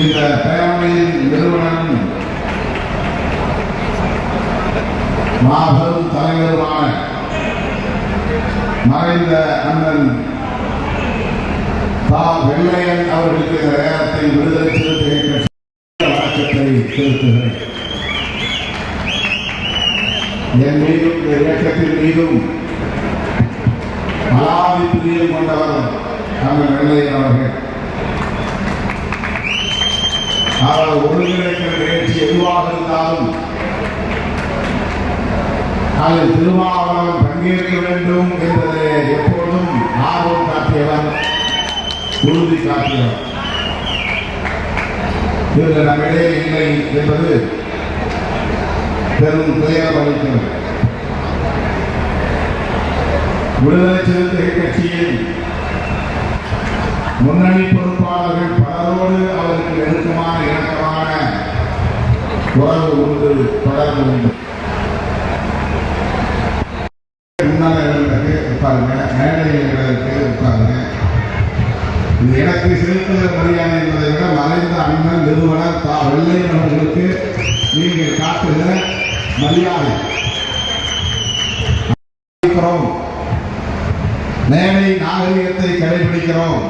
இந்த பேரணியின் நிறுவனம் மாபெரும் தலைவருமான மறைந்த அண்ணன் தா வெள்ளையன் அவர்களுக்கு இந்த நேரத்தை விடுதலை சிறுத்தை வணக்கத்தை செலுத்துகிறேன். என் மீதும் இந்த இயக்கத்தின் மீதும் அலாதி பிரியம் கொண்டவர் அண்ணன் வெள்ளையன் அவர்கள். ஆனால் ஒருங்கிணைக்கிற நிகழ்ச்சி எதுவாக இருந்தாலும் நாங்கள் திருமாவளவன் பங்கேற்க வேண்டும் என்பதை எப்பொழுதும் ஆர்வம் காட்டியவர் உறுதி காட்டியவர். இவர்கள் நம்மிடையே இல்லை என்பது பெரும் துயரம் அளிக்கிறது விடுதலை சிறுத்தை கட்சியின் முன்னணி பொறுப்பாளர்கள் பலரோடு அவருக்கு நெருக்கமான இணக்கமான உறவு உண்டு தொடர்பு உண்டு. முன்னால எழுதுறதுக்கு உட்காருங்க மேடையில் எழுதுறதுக்கு உட்காருங்க. இது எனக்கு செலுத்துகிற மரியாதை என்பதை விட மறைந்த அண்ணன் நிறுவனர் தா வெள்ளையன் அவர்களுக்கு நீங்கள் காட்டுகிற மரியாதை. மேடை நாகரிகத்தை கடைபிடிக்கிறோம்.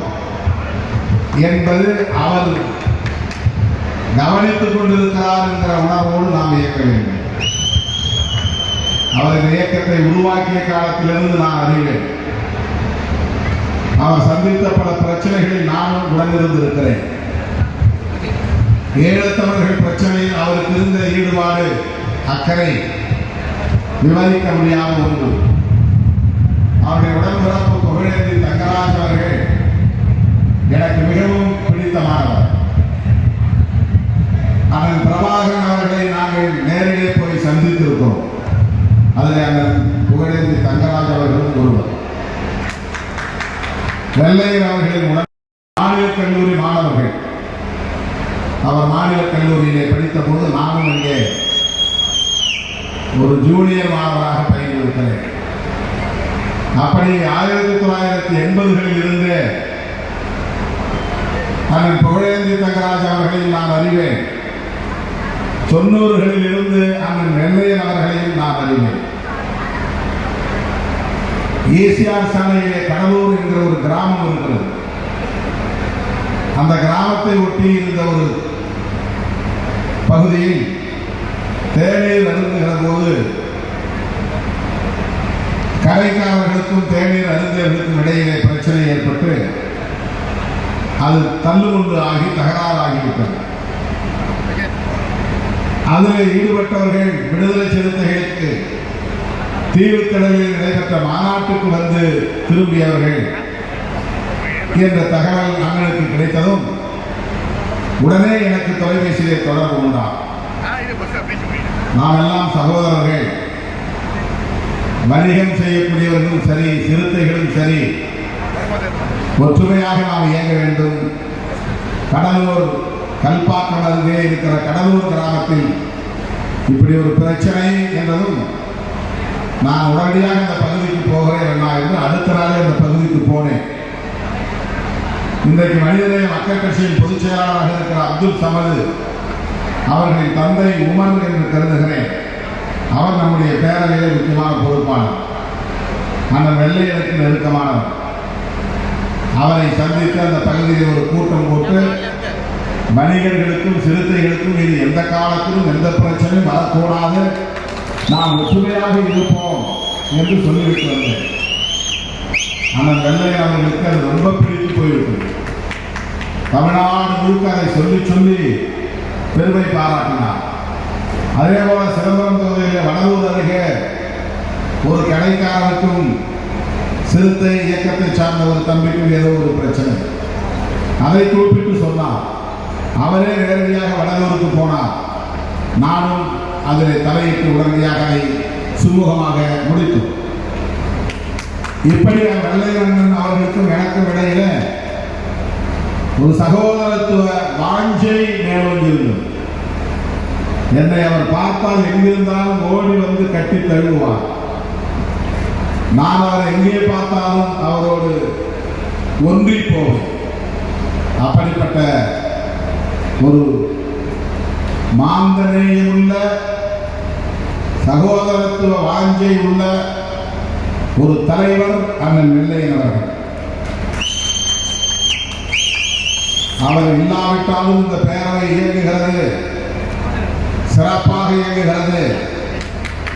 என்பது அவர் கவனித்துக் கொண்டிருக்கிறார் என்கிற உணர்வோடு நாம் இயக்க வேண்டும். அவர் இந்த இயக்கத்தை உருவாக்கிய காலத்திலிருந்து நான் அறிவேன். அவர் சந்தித்த பல பிரச்சனைகளில் நானும் உடனிருந்திருக்கிறேன். ஏழத்தவர்கள் பிரச்சனையில் அவருக்கு இருந்த ஈடுபாடு அக்கறை விவரிக்க முடியாத ஒன்று. அவருடைய உடன்பிறப்பு புகழேந்தி தங்கராஜ் அவர்கள் எனக்கு மிகவும் பிடித்தமானவர். அண்ணன் பிரபாகரன் அவர்களை நாங்கள் நேரிலே போய் சந்தித்திருக்கிறோம் அதில் அண்ணன் புகழேந்தி தங்கராஜ் அவர்களும் ஒருவர். வெள்ளையர் அவர்களின் உடன் மாநில கல்லூரி மாணவர்கள். அவர் மாநில கல்லூரியிலே படித்த போது நானும் இங்கே ஒரு ஜூனியர் மாணவராக பயின்றிருக்கிறேன் அப்படி ஆயிரத்தி தொள்ளாயிரத்தி எண்பதுகளில் இருந்து அண்ணன் புகழேந்தி தங்கராஜ் அவர்களையும் நான் அறிவேன். தொண்ணூறுகளில் இருந்து அண்ணன் வெள்ளையன் அவர்களையும் நான் அறிவேன். ஈசிஆர் சாலையிலே கடலூர் என்கிற ஒரு கிராமம் இருக்கிறது. அந்த கிராமத்தை ஒட்டி இருந்த ஒரு பகுதியில் தேநீர் அருந்துகிற போது கரைக்காரர்களுக்கும் தேநீர் அருந்தியவர்களுக்கும் இடையிலே பிரச்சனை ஏற்பட்டு அது தள்ளுமுண்டு ஆகி தகராறாகிவிட்டது. அதில் ஈடுபட்டவர்கள் விடுதலை சிறுத்தைகளுக்கு தீவுக்கடலில் நடைபெற்ற மாநாட்டுக்கு வந்து திரும்பியவர்கள் என்ற தகவல் நாங்களுக்கு கிடைத்ததும் உடனே எனக்கு தொலைபேசியிலே தொடர்பு உண்டா நாம் எல்லாம் சகோதரர்கள். வணிகம் செய்யக்கூடியவர்களும் சரி சிறுத்தைகளும் சரி. ஒற்றுமையாக நாம் இயங்க வேண்டும். கடலூர் கல்பாக்கம் அருகே இருக்கிற கடலூர் கிராமத்தில் இப்படி ஒரு பிரச்சனை என்றதும் நான் உடனடியாக இந்த பகுதிக்கு போகிறேன் நான் என்று அடுத்த நாளே இந்த பகுதிக்கு போனேன். இன்றைக்கு மனிதநேய மக்கள் கட்சியின் பொதுச் செயலாளராக இருக்கிற அப்துல் சமது அவர்களின் தந்தை உமர் என்று கருதுகிறேன். அவர் நம்முடைய பேரவையில் முக்கியமான பொறுப்பாளர். அந்த வெள்ளையருக்கு நெருக்கமானவர். அவரை சந்தித்து அந்த பகுதியில் ஒரு கூட்டம் போட்டு வணிகர்களுக்கும் சிறுத்தைகளுக்கும் இது எந்த காலத்திலும் எந்த பிரச்சனையும் வரக்கூடாது. நாம் ஒற்றுமையாக இருப்போம் என்று சொல்லிவிட்டு வந்தேன். ஆனால் வெள்ளையன் அவர்களுக்கு அது ரொம்ப பிடித்து போய்விட்டது. தமிழ்நாடு முழுக்க அதை சொல்லி சொல்லி பெருமை பாராட்டினார். அதே போல சிதம்பரம் தொகுதியிலே வடலூர் அருகே ஒரு கடைக்காரருக்கும் சிறுத்தை இயக்கத்தை சார்ந்த ஒரு தம்பிக்கும் ஏதோ ஒரு பிரச்சனை. அதை கூப்பிட்டு சொன்னார். அவரே நேரடியாக வடலூருக்கு போனார். நானும் அதில் தலையிட்டு உடனடியாக அதை சுமூகமாக முடித்தோம். இப்படி வெள்ளையரங்கன் அவர்களுக்கும் எனக்கும் இடையில ஒரு சகோதரத்துவ வாஞ்சை மேலோங்கியிருந்தது என்னை அவர் பார்த்தால் எங்கிருந்தாலும் ஓடி வந்து கட்டி தழுவார் நான் அவரை எங்கே பார்த்தாலும் அவரோடு ஒன்றி போவேன் அப்படிப்பட்ட ஒரு மாந்தநேயமுள்ள சகோதரத்துவ வாஞ்சை உள்ள ஒரு தலைவர் அண்ணன் வெள்ளையன் அவர்கள். அவர் இல்லாவிட்டாலும் இந்த பேரவை இயங்குகிறது. சிறப்பாக இயங்குகிறது.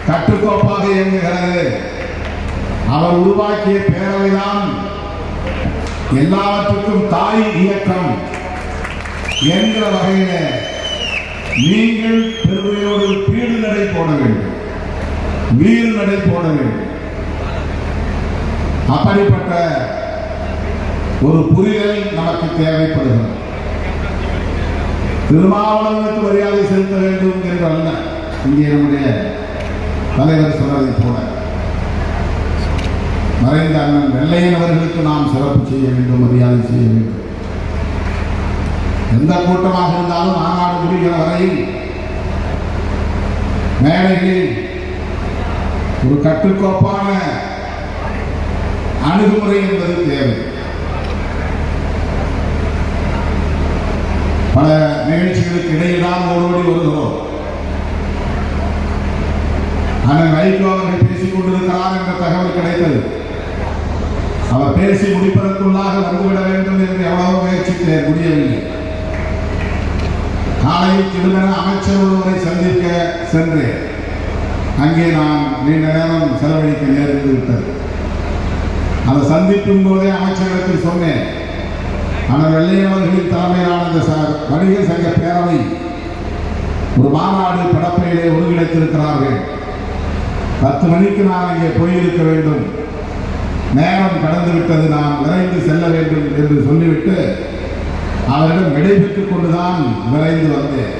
கட்டுக்கோப்பாக இயங்குகிறது. அவர் உருவாக்கிய பேரவைதான் எல்லாவற்றுக்கும் தாய் இயக்கம் என்ற வகையில நீங்கள் பெருமையோடு பீடு நடை போட வேண்டும். வீடு நடை போட வேண்டும். அப்படிப்பட்ட ஒரு புரிதல் நமக்கு தேவைப்படுகிறது. திருமாவளவனுக்கு மரியாதை செலுத்த வேண்டும் என்று அல்ல இங்கே நம்முடைய தலைவர் சொன்னதை போல. மறைந்த அண்ணன் வெள்ளையன் அவர்களுக்கு நாம் சிறப்பு செய்ய வேண்டும் மரியாதை செய்ய வேண்டும். எந்த கூட்டமாக இருந்தாலும் மாநாடு முடிகிற வரையில் மேடைகளில் ஒரு கட்டுக்கோப்பான அணுகுமுறை என்பது தேவை. பல நிகழ்ச்சிகளுக்கு இடையில்தான் ஓடோடி வருகிறோம். அண்ணன் வைகோ அவர்கள் பேசிக் கொண்டிருக்கிறார் என்ற தகவல் கிடைத்தது. அவர் பேசி முடிப்பதற்குள்ளாக வந்துவிட வேண்டும் என்று எவ்வளவு முயற்சித்தேன் முடியவில்லை. காலையில் திடுமென அமைச்சர் ஒருவரை சந்திக்க சென்றேன். அங்கே நான் நீண்ட நேரம் செலவழிக்க நேர்ந்து விட்டது. அந்த சந்திக்கும் போதே அமைச்சரிடத்தில் சொன்னேன் ஆனால் வெள்ளையவர்களின் தலைமையிலான இந்த வணிகர் சங்க பேரவை ஒரு மாநாடு படப்பையிலே ஒருங்கிணைத்திருக்கிறார்கள். பத்து மணிக்கு நான் இங்கே போயிருக்க வேண்டும். நேரம் கடந்து விட்டது நான் விரைந்து செல்ல வேண்டும் என்று சொல்லிவிட்டு அவரிடம் விடைபெற்றுக் கொண்டுதான் விரைந்து வந்தேன்.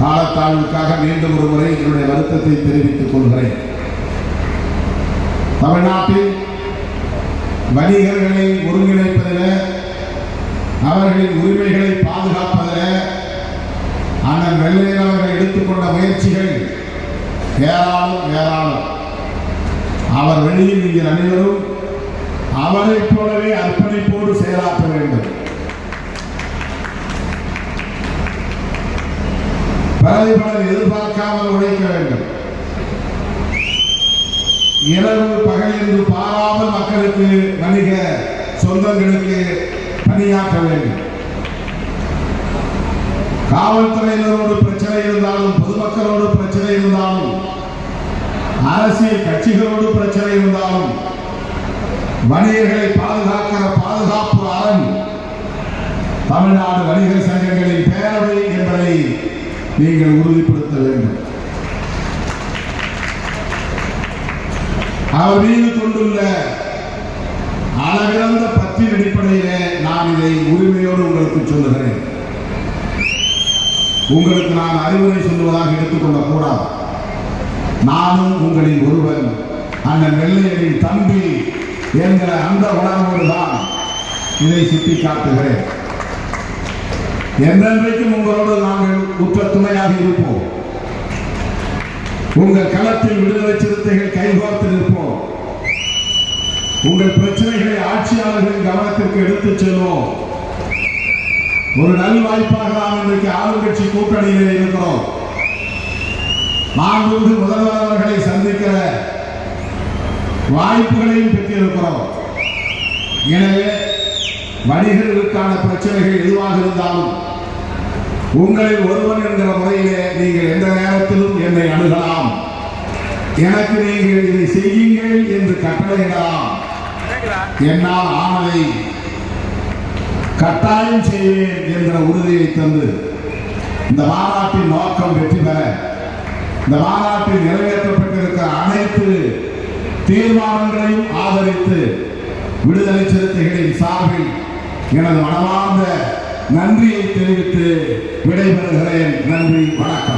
காலத்தாழ்வுக்காக மீண்டும் ஒரு முறை என்னுடைய வருத்தத்தை தெரிவித்துக் கொள்கிறேன். தமிழ்நாட்டில் வணிகர்களை ஒருங்கிணைப்பதில் அவர்களின் உரிமைகளை பாதுகாப்பதில் அண்ணன் வெள்ளையன் அவர்கள் எடுத்துக்கொண்ட முயற்சிகள் ஏராளம் ஏராளம். அவர் வழியில் நீங்கள் அனைவரும் அவரை போலவே அர்ப்பணிப்போடு செயலாற்ற வேண்டும். பிரதிபலன் எதிர்பார்க்காமல் உழைக்க வேண்டும். இரவு பகல் என்று பாராமல் மக்களுக்கு வணிக சொந்தங்களுக்கு பணியாற்ற வேண்டும். காவல்துறையினரோடு பிரச்சனை இருந்தாலும் பொதுமக்களோடு பிரச்சனை இருந்தாலும் அரசியல் கட்சிகளோடு பிரச்சனை இருந்தாலும் வணிகர்களை பாதுகாக்கிற பாதுகாப்பு அரண் தமிழ்நாடு வணிகர் சங்கங்களின் பேரவை என்பதை நீங்கள் உறுதிப்படுத்த வேண்டும். அவர் மீது கொண்டுள்ள அளவிறந்த பற்றின் அடிப்படையிலே நான் இதை உரிமையோடு உங்களுக்கு சொல்லுகிறேன். உங்களுக்கு நான் அறிவுரை சொல்லுவதாக எடுத்துக்கொள்ளக்கூடாது நானும் உங்களின் ஒருவன். அந்த நெல்லையனின் தம்பி என்கிற அந்த உணர்வோடு தான் இதை சுட்டி காட்டுகிறேன். என்றென்றைக்கும் உங்களோடு நாங்கள் உற்ற துணையாக இருப்போம். உங்கள் களத்தில் விடுதலை சிறுத்தைகள் கைகோர்த்து நிற்போம். உங்கள் பிரச்சனைகளை ஆட்சியாளர்களின் கவனத்திற்கு எடுத்துச் செல்வோம். ஒரு நல்வாய்ப்பாக நாம் இன்றைக்கு ஆளுங்கட்சி கூட்டணியில் இருக்கிறோம். மாண்புமிகு முதல்வர் அவர்களை சந்திக்கிற வாய்ப்புகளையும் பெற்றிருக்கிறோம். எனவே வணிகர்களுக்கான பிரச்சனைகள் எதுவாக இருந்தாலும் உங்களில் ஒருவன் என்கிற முறையிலே நீங்கள் எந்த நேரத்திலும் என்னை அணுகலாம். எனக்கு நீங்கள் இதை செய்யுங்கள் என்று கட்டளையிடலாம். என்னால் ஆனதை கட்டாயம் செய்வேன் என்ற உறுதியை தந்து இந்த மாநாட்டின் நோக்கம் வெற்றி பெற இந்த மாநாட்டில் நிறைவேற்றப்பட்டிருக்கிற அனைத்து தீர்மானங்களையும் ஆதரித்து விடுதலை சிறுத்தைகளின் சார்பில் எனது மனமார்ந்த நன்றியை தெரிவித்து விடைபெறுகிறேன். நன்றி வணக்கம்.